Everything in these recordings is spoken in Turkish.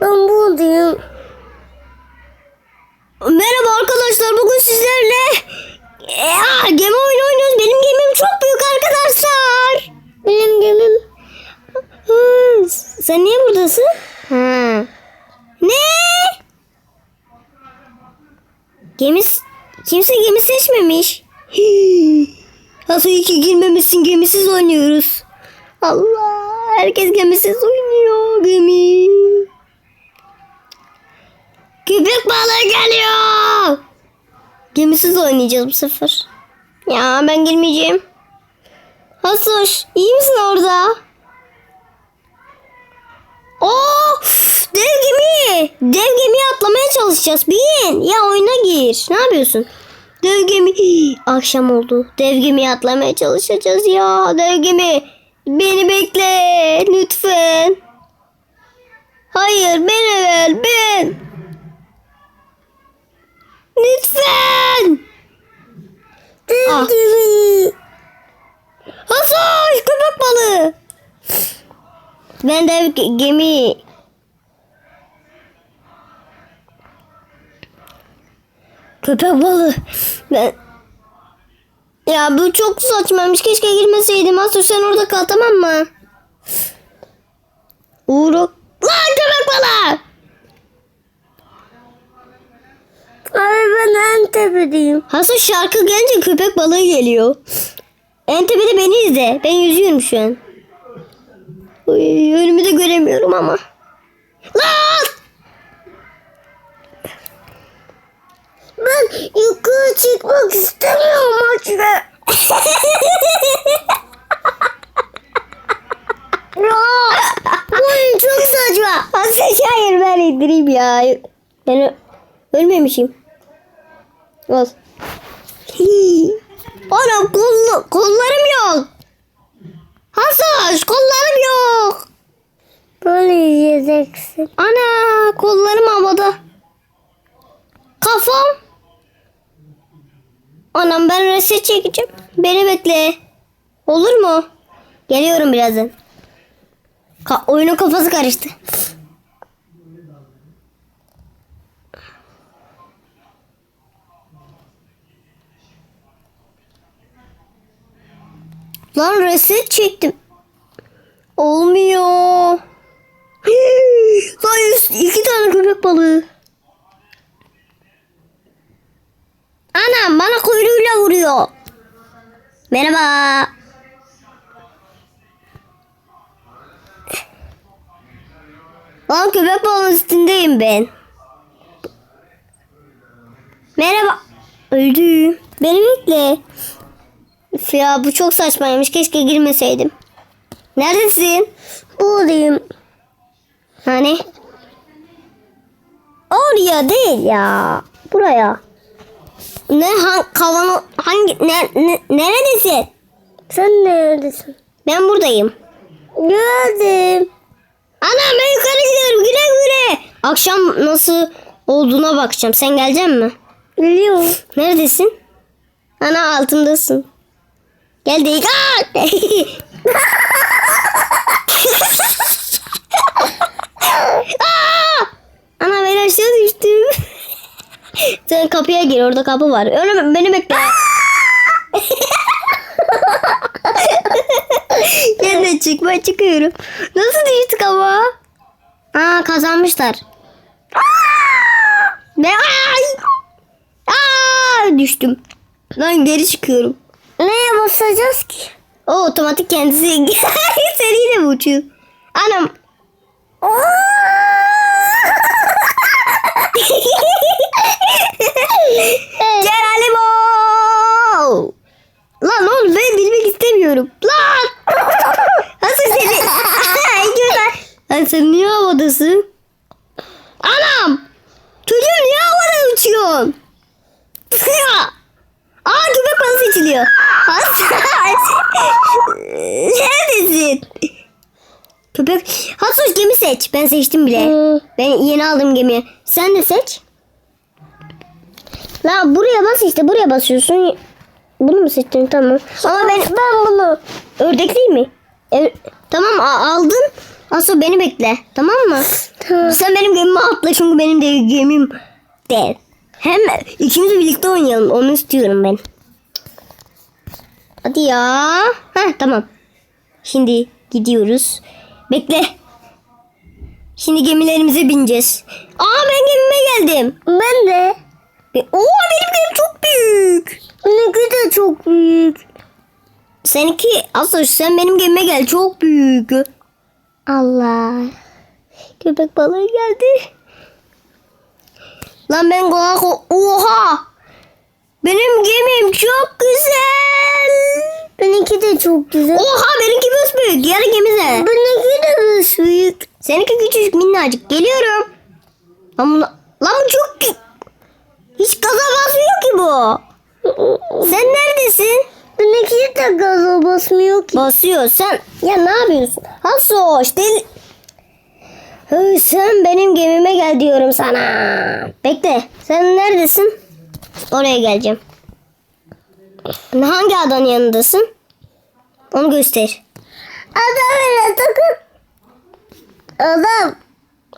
Ben buradayım. Merhaba arkadaşlar. Bugün sizlerle ya, gemi oyunu oynuyoruz. Benim gemim çok büyük arkadaşlar. Benim gemim. Hı, sen niye buradasın? Ha. Ne? Gemi kimse gemi seçmemiş. Hii. Nasıl iyi ki girmemişsin gemisiz oynuyoruz. Allah herkes gemisiz oynuyor gemi. Köpek balığı geliyor. Gemisiz oynayacağız bu sefer. Ya ben girmeyeceğim. Hasoş iyi misin orada? Oo, dev gemi. Dev gemiye atlamaya çalışacağız. Bin. Ya oyuna gir. Ne yapıyorsun? Dev gemi. Akşam oldu. Dev gemiye atlamaya çalışacağız ya. Dev gemi. Beni bekle. Lütfen. Hayır beni ver. Ben. Lütfen. Ah. Hasan köpek balığı. Ben ge- gemi. Köpek balığı. Ben... Ya bu çok saçmaymış. Keşke girmeseydim. Asur sen orada kal tamam mı? Uğur. Lan köpek balığı. Abi ben en tepedeyim. Hasan şarkı gelince köpek balığı geliyor. En tepede beni izle. Ben yüzüyorum şu an. Uy, önümü de göremiyorum ama. Lan! Ben yukarı çıkmak istemiyorum. Hasan hayır ben indireyim ya. Ben ölmemişim. Al. Ana kol, kollarım yok. Hasan kollarım yok. Böyle yiyeceksin. Ana kollarım havada. Kafam. Anam ben reset çekeceğim. Beni bekle. Olur mu? Geliyorum birazdan. Ka- oyunun kafası karıştı. Lan reset çektim. Olmuyor. Lan yüz- iki tane köpek balığı. Anam bana kuyruğuyla vuruyor. Merhaba. Lan köpek balığının üstündeyim ben. Merhaba. Öldü. Beni bekle. Üf ya bu çok saçmaymış. Keşke girmeseydim. Neredesin? Buradayım. Hani? Oraya değil ya. Buraya. Ne han, kavano hangi ne, ne neredesin? Sen neredesin? Ben buradayım. Gördüm. Ana ben yukarı gidiyorum güle güle. Akşam nasıl olduğuna bakacağım. Sen gelecek mi? Biliyorum. Neredesin? Ana altındasın. Aa! Ana ben aşağı düştüm. Sen kapıya gir orada kapı var. Öyle beni bekle. Ben çıkıyorum. Nasıl düştük ama? Aa kazanmışlar. Ne? Ay! Aa, düştüm. Lan geri çıkıyorum. Neye basacağız ki? O otomatik kendisi seriyle mi uçuyor? Anam. Geronimo. Lan oğlum ben bilmek istemiyorum. Lan. Nasıl seni? Lan sen niye havadasın? Anam. Çocuğum niye havada uçuyorsun? Aa köpek balığı seçiliyor. Neredesin? Köpek. Hasan gemi seç. Ben seçtim bile. Hmm. Ben yeni aldım gemiyi. Sen de seç. La buraya bas işte. Buraya basıyorsun. Bunu mu seçtin? Tamam. Ama ben ben bunu ördek değil mi? Evet. Tamam aldın. Asıl beni bekle. Tamam mı? Tamam. Sen benim gemime atla çünkü benim de gemim de. Hem ikimiz birlikte oynayalım. Onu istiyorum ben. Hadi ya. Heh, tamam. Şimdi gidiyoruz. Bekle. Şimdi gemilerimize bineceğiz. Aa ben gemime geldim. Ben de. Be- Oo benim gemim çok büyük. Benimki de çok büyük. Seninki Aslı sen benim gemime gel çok büyük. Allah. Köpek balığı geldi. Lan ben Oha! Benim gemim çok güzel. Benimki de çok güzel. Oha benimki büyük büyük. Yarı gemize. Benimki de büyük. Seninki küçücük minnacık. Geliyorum. Lan, bu, lan bu çok... Hiç gaza basmıyor ki bu. Sen neredesin? Benimki de gaza basmıyor ki. Basıyor. Sen ya ne yapıyorsun? Hasoş deli... Sen benim gemime gel diyorum sana. Bekle. Sen neredesin? Oraya geleceğim. Hangi adanın yanındasın? Onu göster. Adam öyle takın. Adam.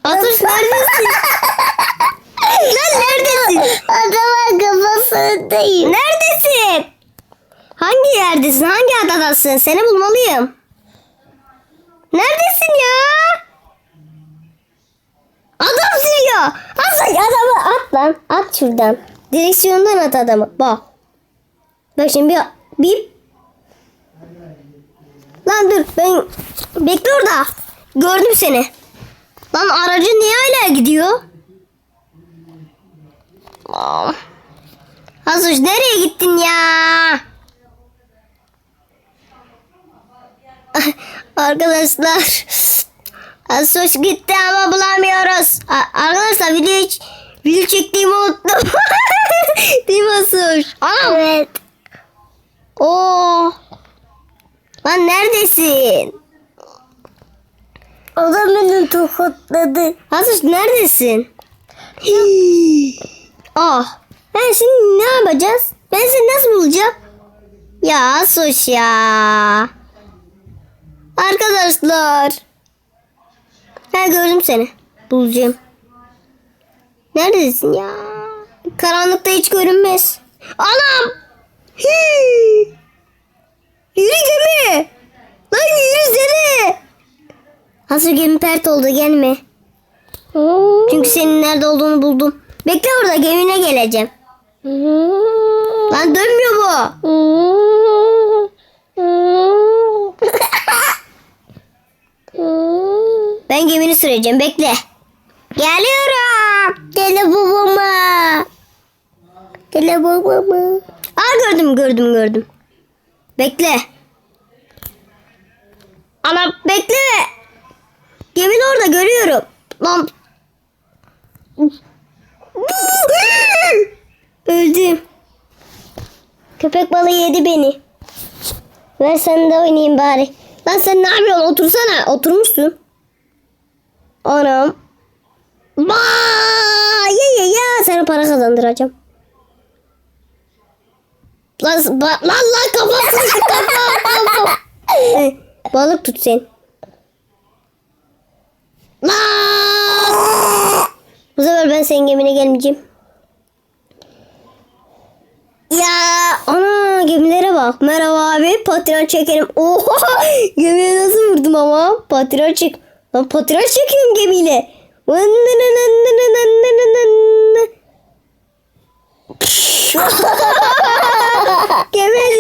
Atış neredesin? Lan neredesin? Adamın kafasındayım. Neredesin? Hangi yerdesin? Hangi adadasın? Seni bulmalıyım. Neredesin ya? Adam sürüyor. Asıl adamı at lan. At şuradan. Direksiyondan at adamı. Bak. Bak şimdi bir... bir... Lan dur ben... Bekle orada. Gördüm seni. Lan aracı niye hala gidiyor? Aa. Azuş nereye gittin ya? Arkadaşlar Azuş gitti ama bulamıyoruz. Arkadaşlar video, hiç- video çektiğimi unuttum. Değil mi Azuş? Anam. Evet. Oo. Lan neredesin? Adam beni tokatladı. Azuş neredesin? Ah. Ben şimdi ne yapacağız? Ben seni nasıl bulacağım? Ya Azuş ya. Arkadaşlar. Ha gördüm seni. Bulacağım. Neredesin ya? Karanlıkta hiç görünmez. Anam! Hii! Yürü gemi! Lan yürüsene! Hazır gemi pert oldu gelme. Hmm. Çünkü senin nerede olduğunu buldum. Bekle orada gemine geleceğim. Hmm. Lan dönmüyor bu. Hmm. Ben gemini süreceğim bekle. Geliyorum. Gele babama. Gele babama. Aa gördüm gördüm gördüm. Bekle. Ana bekle. Gemini orada görüyorum. Lan. Öldüm. Köpek balığı yedi beni. Ver sen de oynayayım bari. Lan sen ne yapıyorsun? Otursana. Oturmuşsun. Anam. Para kazandıracağım. Lan, ba- lan lan kafası kafa Balık tut sen. Lan! Bu sefer ben senin gemine gelmeyeceğim. Ya ana gemilere bak. Merhaba abi patron çekerim. Oha gemiye nasıl vurdum ama. Patron çek. Lan patron çekiyorum gemiyle. Gemi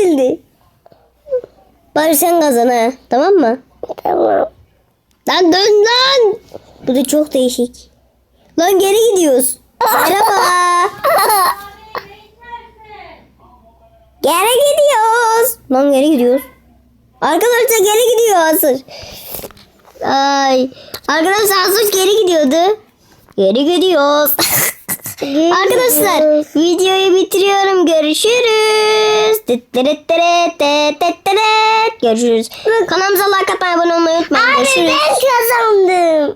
edildi. Bari sen kazan ha. Tamam mı? Tamam. Lan dön lan. Bu da çok değişik. Lan geri gidiyoruz. Merhaba. geri gidiyoruz. Lan geri gidiyoruz. Arkadaşlar geri gidiyor Asır. Ay. Arkadaşlar Asır geri gidiyordu. Geri gidiyoruz. Arkadaşlar videoyu bitiriyorum. Görüşürüz. Görüşürüz. Kanalımıza like atmayı abone olmayı unutmayın. Abi ben kazandım.